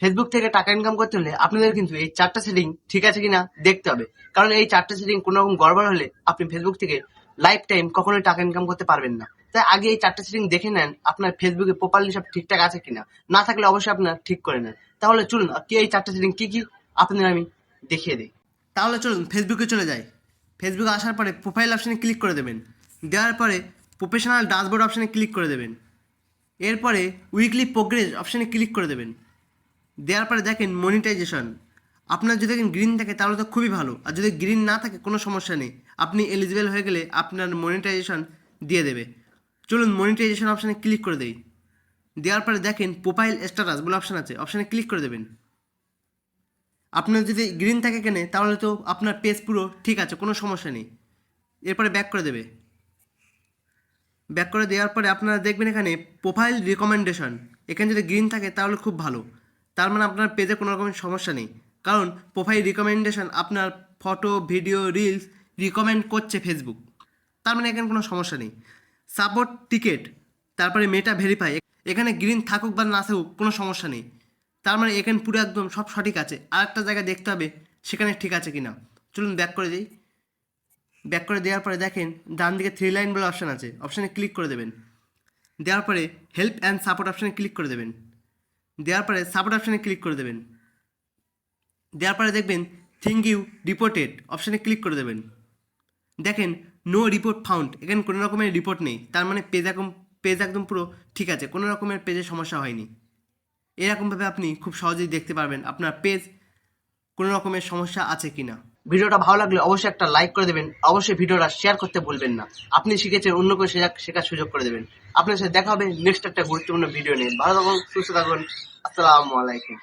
Facebook থেকে টাকা income করতে হলে আপনাদের কিন্তু এই চারটা সেটিং ঠিক আছে কিনা দেখতে হবে। কারণ এই চারটা সেটিং কোনো রকম গড়বড় হলে আপনি ফেসবুক থেকে লাইফ টাইম কখনোই টাকা ইনকাম করতে পারবেন না। তাই আগে এই চারটা সেটিং দেখে নেন, আপনার ফেসবুকে প্রপারলি সব ঠিকঠাক আছে কিনা। না থাকলে অবশ্যই আপনার ঠিক করে নেন। তাহলে চলুন কি এই চারটা সেটিং কি কি? আপনাদের আমি দেখিয়ে দিই। তাহলে চলুন ফেসবুকে চলে যাই। ফেসবুকে আসার পরে প্রোফাইল অপশানে ক্লিক করে দেবেন। দেওয়ার পরে প্রফেশনাল ড্যাশবোর্ড অপশানে ক্লিক করে দেবেন। এরপরে উইকলি প্রোগ্রেস অপশানে ক্লিক করে দেবেন। দেওয়ার পরে দেখেন মনিটাইজেশন আপনার যদি দেখেন গ্রিন থাকে, তাহলে তো খুবই ভালো। আর যদি গ্রিন না থাকে, কোনো সমস্যা নেই। আপনি এলিজিবল হয়ে গেলে আপনার মনিটাইজেশন দিয়ে দেবে। চলুন মনিটাইজেশন অপশানে ক্লিক করে দেই। দেওয়ার পরে দেখেন প্রোফাইল স্ট্যাটাস বলে অপশান আছে। অপশানে ক্লিক করে দেবেন। আপনার যদি গ্রিন থাকে কেনে তাহলে তো আপনার পেজ পুরো ঠিক আছে, কোনো সমস্যা নেই। এরপরে ব্যাক করে দেবে। ব্যাক করে দেওয়ার পরে আপনারা দেখবেন এখানে প্রোফাইল রিকমেন্ডেশন এখানে যদি গ্রিন থাকে, তাহলে খুব ভালো। তার মানে আপনার পেজে কোনো রকমের সমস্যা নেই। কারণ প্রোফাইল রিকমেন্ডেশন আপনার ফটো ভিডিও রিলস রিকমেন্ড করছে ফেসবুক তার মানে এখানে কোনো সমস্যা নেই। সাপোর্ট টিকেট তারপরে মেটা ভেরিফাই এখানে গ্রিন থাকুক বা না থাকুক কোনো সমস্যা নেই। তার মানে এখানে পুরো একদম সব সঠিক আছে। আর একটা জায়গায় দেখতে হবে সেখানে ঠিক আছে কি না চলুন ব্যাক করে দিই। ব্যাক করে দেওয়ার পরে দেখেন ডান দিকে থ্রি লাইন বলে অপশান আছে। অপশানে ক্লিক করে দেবেন। দেওয়ার পরে হেল্প অ্যান্ড সাপোর্ট অপশানে ক্লিক করে দেবেন। দেওয়ার পরে সাপোর্ট অপশানে ক্লিক করে দেবেন। দেওয়ার পরে দেখবেন থিঙ্ক ইউ রিপোর্টেড অপশানে ক্লিক করে দেবেন। দেখেন নো রিপোর্ট ফাউন্ড এখানে কোনো রকমের রিপোর্ট নেই। তার মানে পেজ একদম পেজ একদম পুরো ঠিক আছে। কোনো রকমের পেজে সমস্যা হয়নি। এরকমভাবে আপনি খুব সহজেই দেখতে পারবেন আপনার পেজ কোনো রকমের সমস্যা আছে কিনা। ভিডিওটা ভালো লাগলে অবশ্যই একটা লাইক করে দেবেন। অবশ্যই ভিডিওটা শেয়ার করতে ভুলবেন না। আপনি শিখেছেন অন্য কেউ শেখা শেখার সুযোগ করে দেবেন। আপনার সাথে দেখা হবে নেক্সট একটা গুরুত্বপূর্ণ ভিডিও নিয়ে। ভালো থাকুন, সুস্থ থাকুন। আসসালামু আলাইকুম।